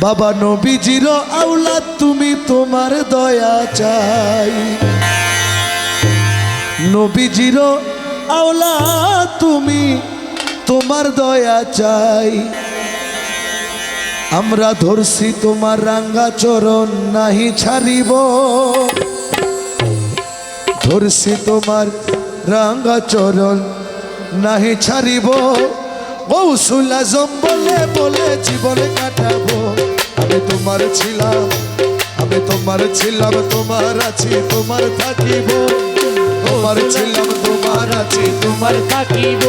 বাবা নবীজির আওলাদ, তুমি তোমার দয়া চাই। নবীজির আওলাদ, তুমি তোমার দয়া চাই। আমরা ধরছি তোমার রাঙ্গা চরণ নাহি ছাড়িব। ধরছি তোমার রাঙ্গা চরণ নাহি ছাড়িব। কৌশল আজম বলে বলে জীবন কাটাবো। আমি তোমার ছিলাম, আমি তোমার ছিলাম, তোমার আছি, তোমার থাকিব। তোমার ছিলাম, তোমার আছি, তোমার থাকিব।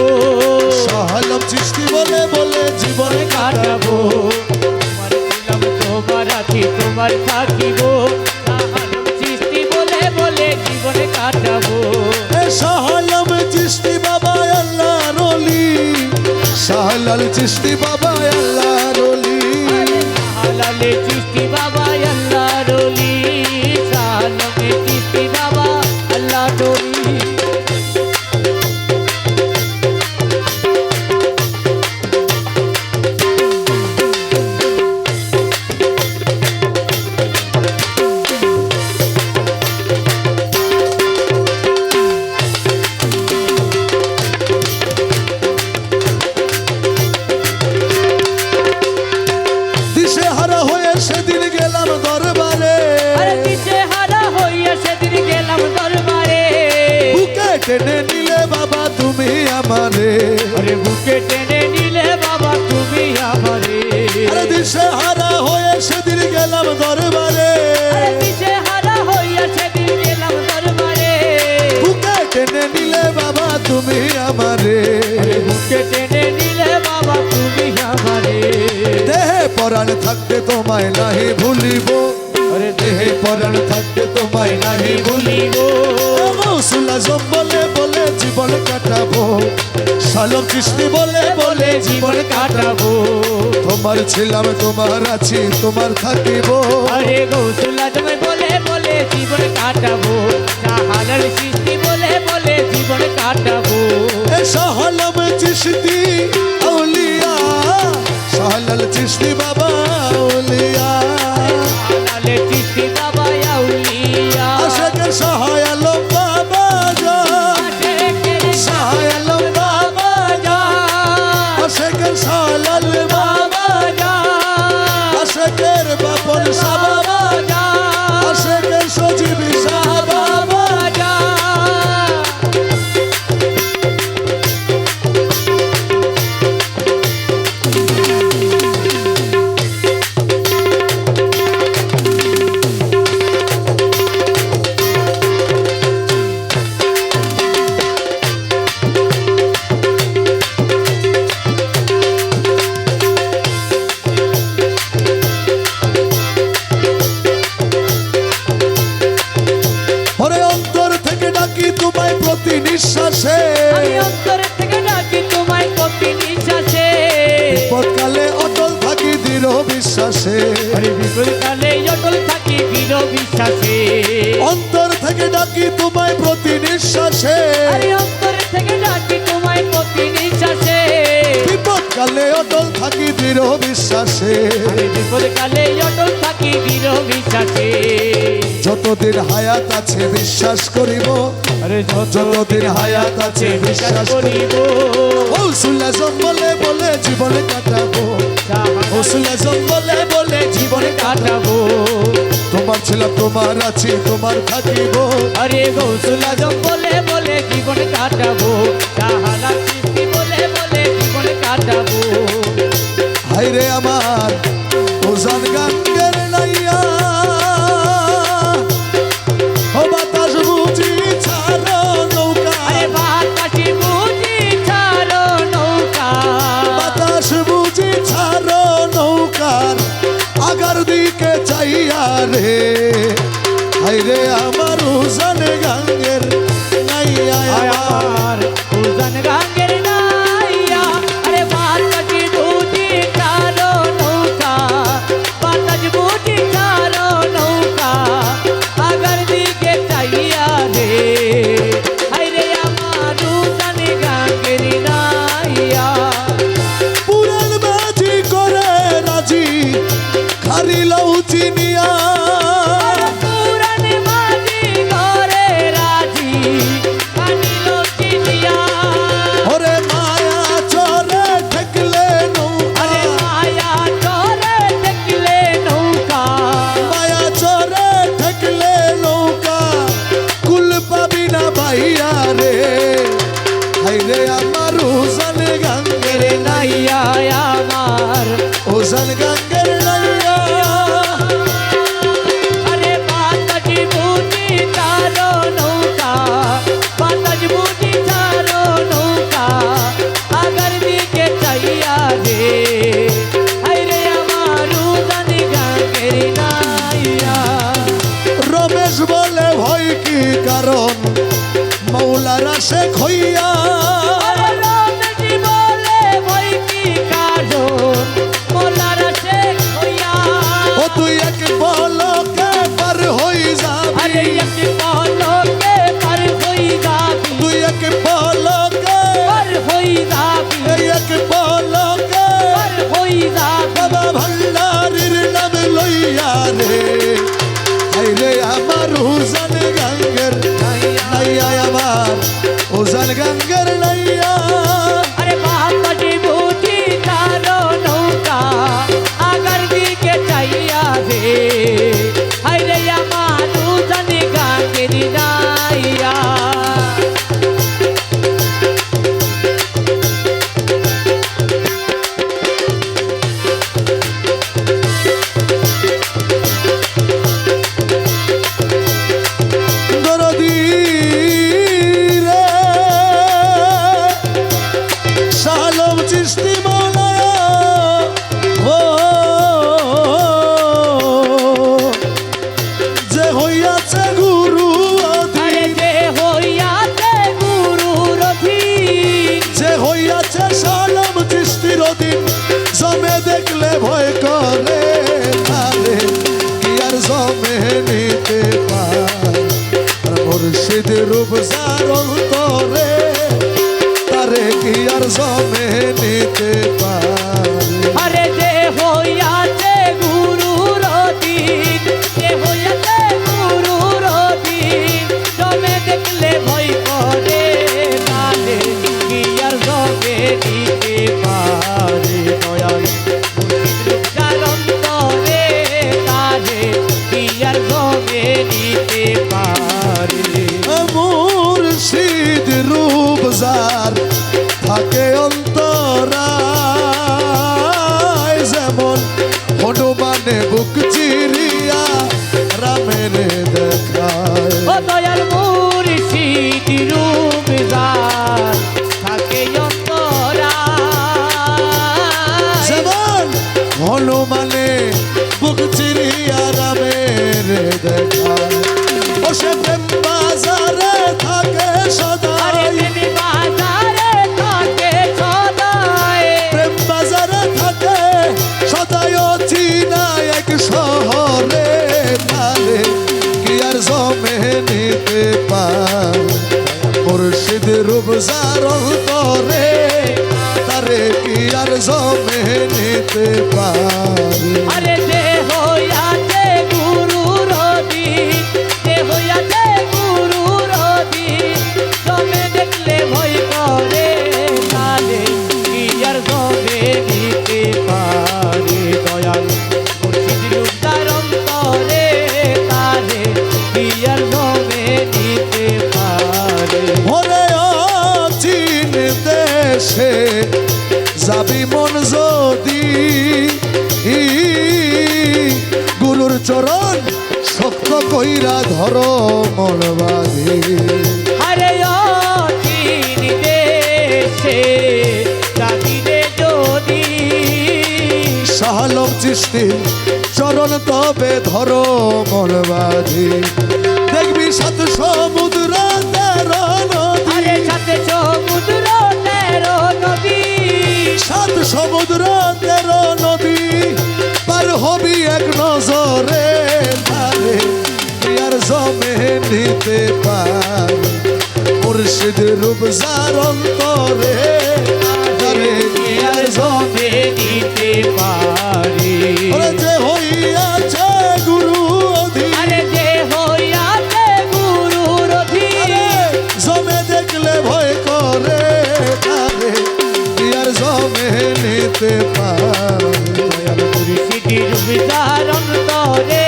সহালম সৃষ্টি বলে বলে জীবন কাটাবো। তোমার ছিলাম, তোমার আছি, তোমার থাকিব। সৃষ্টি বলে বলে জীবনে কাটাবো। সহালাল চিস্তি বাবা পরাণ থাকতে তোমায় নাহি ভুলিব। আরে দেহে পরাণ থাকতে তোমায় নাহি ভুলিব। মৌসুল আজম বলে বলে জীবন কাটাবো। সালম কৃষ্ণি বলে বলে জীবন কাটাবো। তোমার ছিলাম তোমার আছি তোমার থাকিব। আরে গৌসুল আজমে বলে বলে জীবন কাটাবো। সাহালার সৃষ্টি বলে বলে জীবন কাটাবো। সহলম চিস্তি আউলিয়া। সহলাল চিস্তি বাবা আউলিয়া বিশ্বাসে অন্তর থেকে ডাকি তোমায় প্রতি নিঃশ্বাসে। অন্তর থেকে ডাকি তোমায় প্রতি নিঃশ্বাসে। বিপদকালে অটল থাকি দৃঢ় বিশ্বাসে। আরে বিপদকালে অটল থাকি দৃঢ় বিশ্বাসে। যতদিন হায়াত আছে বিশ্বাস করিব। আরে যতদিন হায়াত আছে বিশ্বাস করিব। হৌসুল আজম বলে বলে জীবন কাটাবো। হৌসুল আজম বলে জীবনে কাটাবো। তোমার ছিল তোমার আছে তোমার থাকিব। আরে গৌসুলা জঙ্গলে বলে জীবন কাটাবো। সাহালা আমার উজান গাঙ্গের ¿Qué? খুব সারল করে তারে কি আর জমে নিতে পারে? চরণ তবে ধরো মলবাদী দেখবি সাত সমুদ্র তেরো নদী। সাত সমুদ্র তেরো নদী। সাত সমুদ্র তেরো নদী। পার হবি এক নজরে। দিতে পারি। মুর্শিদের রূপ যার করে দিতে পারি। যে হইয়াছে গুরু আরে যে দেখলে করে। তারে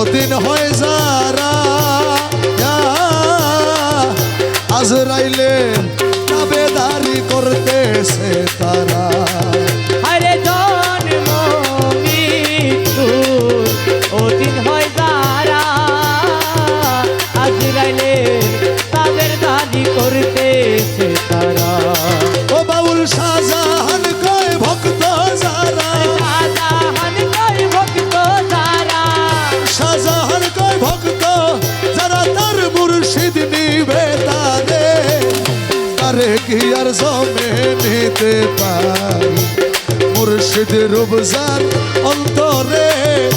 অদিন হয় যারা আজরাইলে তাবেদারি করতেছে তারা। আরে জন্ম মৃত্যু হয় যারা আজরাইলে দাদি করতেছে তারা। ও বাউল শাহজাহান নিতে পারি। মুর্শিদের রূপজান অন্তরে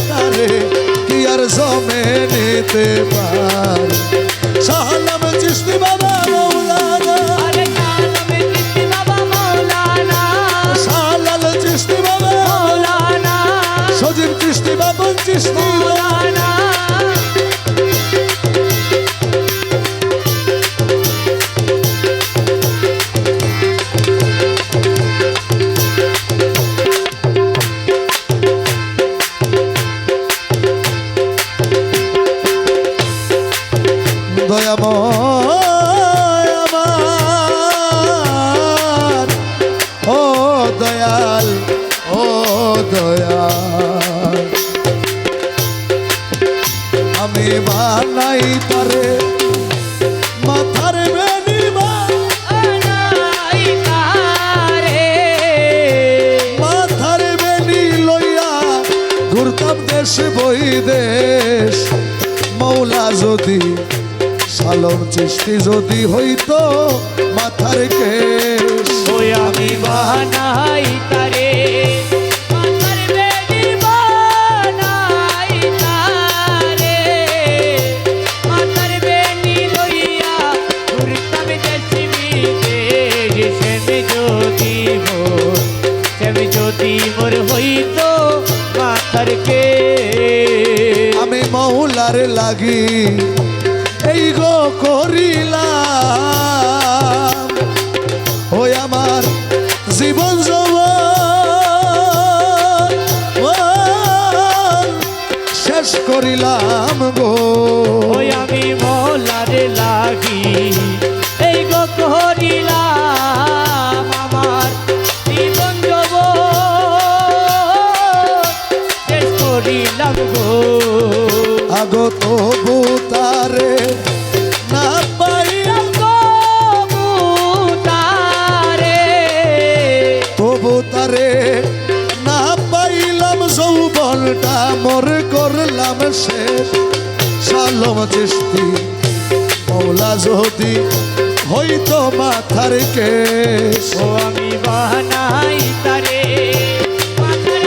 তারে কি আর জমে নিতে পারি? সাহালাম চিস্তি বাবা দয়াময় আমার। ও দয়াল ও দয়াল। আমি বানাই তারে মাথার দেশ বই দেশ। মৌলা যদি সালম চিষ্টি যদি হইতো মাথার কেশ আমি তারে। আমি মৌলার লাগি এই গো করিলাম। ওই আমার জীবন যৌবন। শেষ করিলাম গো। ওই আমি মলার লাগি। এই গো করিলাম আমার জীবন যাব শেষ করিলাম গো। আগত বুতারে শেষ সালম চিস্তি মৌলা যদি হইতো মাথার কেশ। ও আমি বানাই তারে মাথার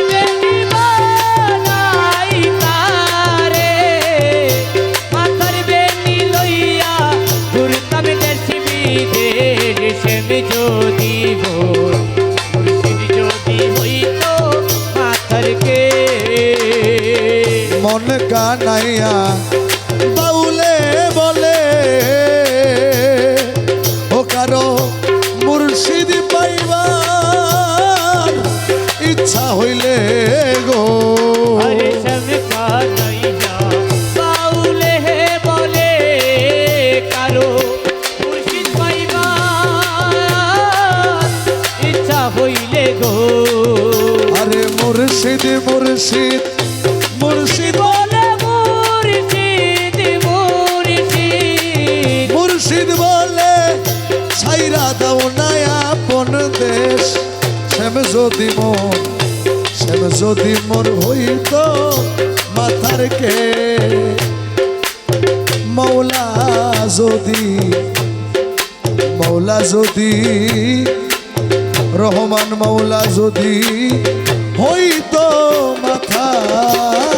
মন মুর্শিদ বলে, ছাইরা দাও নায়া আপন দেশ। শ্যাম যদি মন, শ্যাম যদি মন হইত মাথার কে মৌলা যদি মৌলা যদি, রহমান মৌলা যদি হইত মাথার